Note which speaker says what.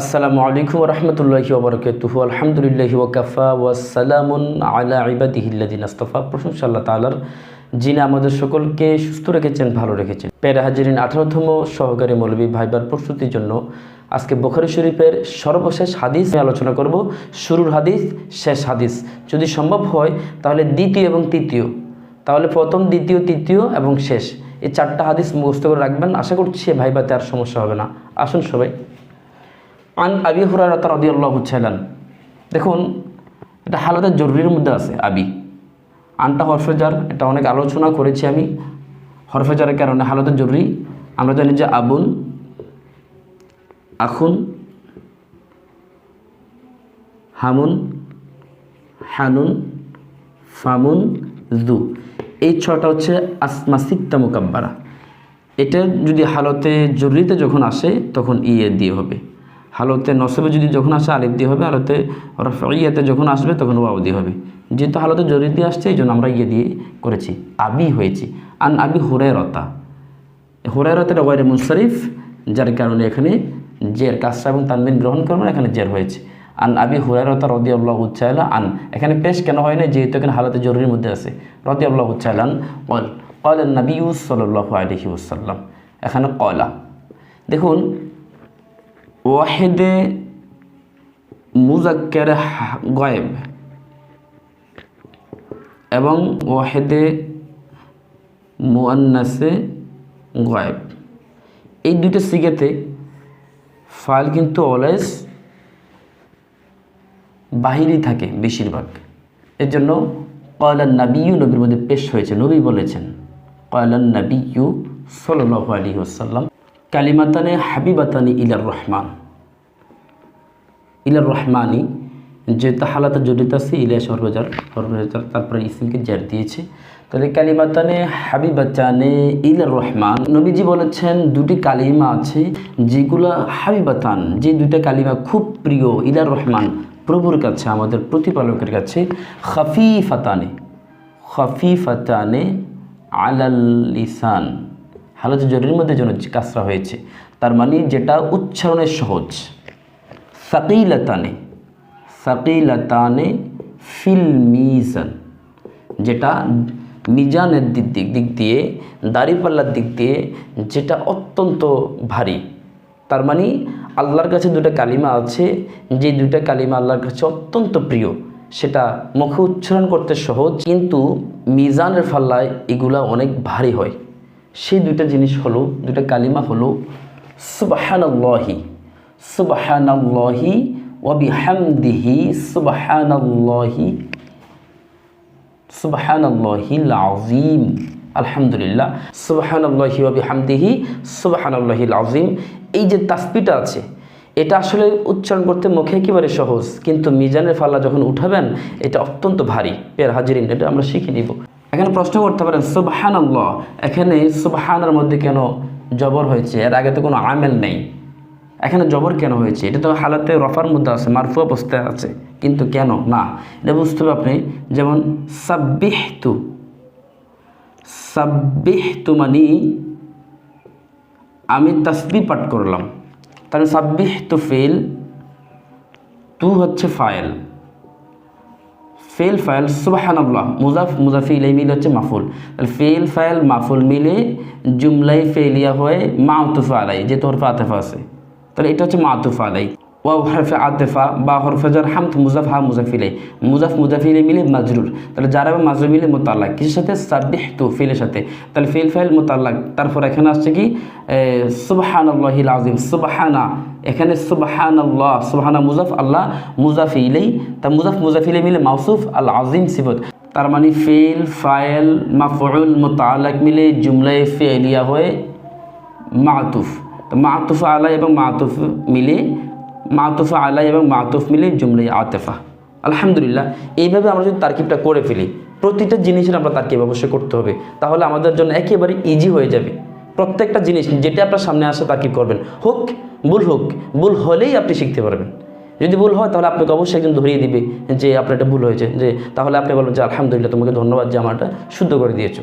Speaker 1: আসসালামু আলাইকুম রহমতুল্লাহি ওবরকাতুহু। আলহামদুলিল্লাহি ওয়াকাফা ওয়াসালামুন আলা ইবাদিহিল্লাদিন আস্তফা। প্রশংসা আল্লাহ তালার যিনি আমাদের সকলকে সুস্থ রেখেছেন, ভালো রেখেছেন। পেরা হাজিরিন, আঠারোতম সহকারী মৌলবী ভাইবার প্রস্তুতির জন্য আজকে বখারি শরীফের সর্বশেষ হাদিস আলোচনা করব। শুরুর হাদিস, শেষ হাদিস। যদি সম্ভব হয়, তাহলে দ্বিতীয় এবং তৃতীয়। তাহলে প্রথম, দ্বিতীয়, তৃতীয় এবং শেষ। এই চারটা হাদিস মুখস্থ করে রাখবেন। আশা করছি ভাইবাতে আর সমস্যা হবে না। আসুন সবাই। আন আবি হুরারাতা রাদিয়াল্লাহু ছিলেন দেখুন, এটা হালাতে জরুরির মধ্যে আছে, আবি। আনটা হরফেজার, এটা অনেক আলোচনা করেছি আমি। হরফেজারের কারণে হালাতে জরুরি। আমরা জানি যে আবুন, আখুন, হামুন, হানুন, ফামুন, জু। এই ছটা হচ্ছে আসমা সিত্তা মোকাব্বারা। এটা যদি হালতে জরুরিতে যখন আসে, তখন ইয়ে দিয়ে হবে। হালতে নসবে যদি যখন আসে আলিফ দিয়ে হবে, হালতে ইয়েতে যখন আসবে তখন ওয়াও দিয়ে হবে। যেহেতু হালতে জরুরি দিয়ে আসছে, এই জন্য আমরা ইয়ে দিয়ে করেছি, আবি হয়েছি। আন আবি হুরে রতা হুরে রতাটা ওয়াইরে মুনসারিফ, যার কারণে এখানে জের কাজটা এবং তানবিন গ্রহণ করবেন এখানে জের হয়েছে। আন আবি হুরারতা রদি আল্লাহ উচ্চাইলা আন, এখানে পেশ কেন হয় না যেহেতু এখানে হালতে জরুরির মধ্যে আছে। রদি আল্লাহ উচ্চাইলান কল কল নবী সাল্লাহ আলহি ওসাল্লাম এখানে কলা। দেখুন ওয়াহেদে মুজাক্কের গয়েব এবং ওয়াহেদে মুআন্নাসে গয়েব। এই দুইটা সিগেতে ফাইল কিন্তু অলওয়েজ বাহিরই থাকে বেশিরভাগ। এর জন্য কয়লান নাবিউ নবীর মধ্যে পেশ হয়েছে। নবী বলেছেন কয়লান নাবিউ সাল্লাহ আলী আসাল্লাম কালিমাতানে হাবিবাতানি ইলার রহমান। ইলার রহমানি যে তাহালাতে জড়িত আছে ইলিয়া সর্বজার সর্বজার তারপরে ইসিমকে জের দিয়েছে। তাহলে কালিমাতানে হাবিবাতানে ইলার রহমান, নবীজি বলেছেন দুটি কালিমা আছে যেগুলো হাবিবাতান, যে দুইটা কালিমা খুব প্রিয় ইলার রহমান প্রভুর কাছে, আমাদের প্রতিপালকের কাছে, খফিফাতানে খফিফাতানে আলাল লিসান। হালত জরির মধ্যে যেন কাসরা হয়েছে। তার মানে যেটা উচ্চারণের সহজ। সাকিলাতানে সাকিলাতানে ফিল মিজান। যেটা মিজানের দিক দিক দিক দিয়ে, দাড়িপাল্লার দিক দিয়ে যেটা অত্যন্ত ভারী। তার মানে আল্লাহর কাছে দুটো কালিমা আছে। যে দুইটা কালিমা আল্লাহর কাছে অত্যন্ত প্রিয়, সেটা মুখে উচ্চারণ করতে সহজ, কিন্তু মিজানের ফাল্লায় এগুলা অনেক ভারী হয়। সেই দুইটা জিনিস হলো, দুইটা কালিমা হলো, সুবাহানাল্লাহি সুবাহানাল্লাহি ওয়াবিহামদিহি সুবাহানাল্লাহি, সুবাহানাল্লাহিল আজিম আলহামদুলিল্লাহ, সুবাহানাল্লাহি ওয়াবিহামদিহি সুবাহানাল্লাহিল আজিম এই যে তাসপিটা আছে, এটা আসলে উচ্চারণ করতে মুখে একেবারে সহজ, কিন্তু মিজানের ফাল্লা যখন উঠাবেন, এটা অত্যন্ত ভারী। পের হাজিরিন, এটা আমরা শিখে নিব। এখানে প্রশ্ন করতে পারেন সুবহান আল্লাহ এখানে সুবহানের মধ্যে কেন জবর হয়েছে? এর আগে তো কোনো আমেল নেই। এখানে জবর কেন হয়েছে? এটা তো হালাতে রফার মধ্যে আছে, মারফু অবস্থায় আছে। কিন্তু কেন? না, এটা বুঝতে হবে আপনি, যেমন, সাব্বিহতু সাব্বিহতু মানে আমি তসবি পাঠ করলাম। তাহলে সাব্বিহ তু ফেল, তু হচ্ছে ফায়েল ফেল ফাইল সুবাহান্লাহ মুজাফ মুজাফি ইলাই মিলে হচ্ছে মাফুল। তাহলে ফেল ফাইল মাফুল মিলে জুমলাই ফেলিয়া হয়ে মা আতুফা আলাই, যে তোর আতেফা আছে। তাহলে এটা হচ্ছে মা আতুফা আলাই। ওয়াও হরফে আতেফা, বা হরফেজার হামত মুজাফ, হা মুজাফিলে মুজাফ মুজাফিলে মিলে মাজরুর। তাহলে যারা মাজরুর মিলে মোতাল্লাক। কিসের সাথে? সাবিহ তু ফিলের সাথে। তাহলে ফিল ফাইল মোতাল্লাক। তারপর এখানে আসছে কি? সুবাহান আল্লাহিল আজিম সুবাহানা। এখানে সুবাহান আল্লাহ সুবাহানা মুজাফ, আল্লাহ মুজাফি ইলেই তা মুজাফ মুজাফিলে মিলে মাউসুফ আল আজিম সিবত তার মানে ফেল, ফাইল মাফুল মোতালাক মিলে জুমলায় ফেলিয়া হয়ে মাতুফ। তো মাতুফ আলাই এবং মাতুফ মিলে, মাতুফা আলাই এবং মাতুফ মিলে জুমলাই আতেফা। আলহামদুলিল্লাহ, এইভাবে আমরা যদি তারকিবটা করে ফেলি, প্রতিটা জিনিসের আমরা তারকিব অবশ্যই করতে হবে। তাহলে আমাদের জন্য একেবারে ইজি হয়ে যাবে। প্রত্যেকটা জিনিস যেটা আপনার সামনে আসে তা কী করবেন? হোক, ভুল হোক, ভুল হলেই আপনি শিখতে পারবেন। যদি ভুল হয় তাহলে আপনাকে অবশ্যই একজন ধরিয়ে দিবে যে আপনার এটা ভুল হয়েছে, যে তাহলে আপনি বলবেন যে আলহামদুলিল্লাহ তোমাকে ধন্যবাদ যে আমারটা শুদ্ধ করে দিয়েছ।